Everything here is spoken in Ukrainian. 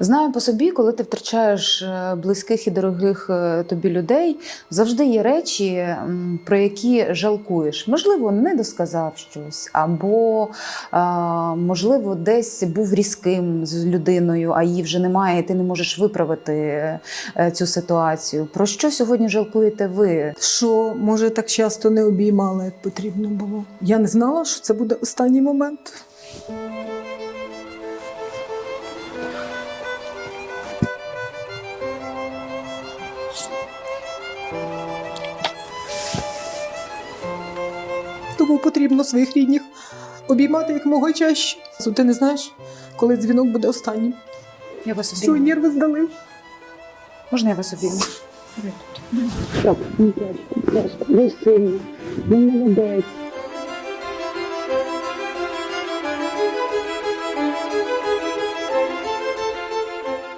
Знаю по собі, коли ти втрачаєш е, близьких і дорогих е, тобі людей, завжди є речі, про які жалкуєш. Можливо, не досказав щось, або можливо, десь був різким з людиною, а її вже немає, і ти не можеш виправити е, цю ситуацію. Про що сьогодні жалкуєте ви? що може так часто не обіймала, як потрібно було. Я не знала, що це буде останній момент. Тому потрібно своїх рідних обіймати якомога чаще. Ти не знаєш, коли дзвінок буде останнім. Я вас Все, обійму. нерви здали. Можна я вас обійму? Так, ласка, ви сильні, ви молодець.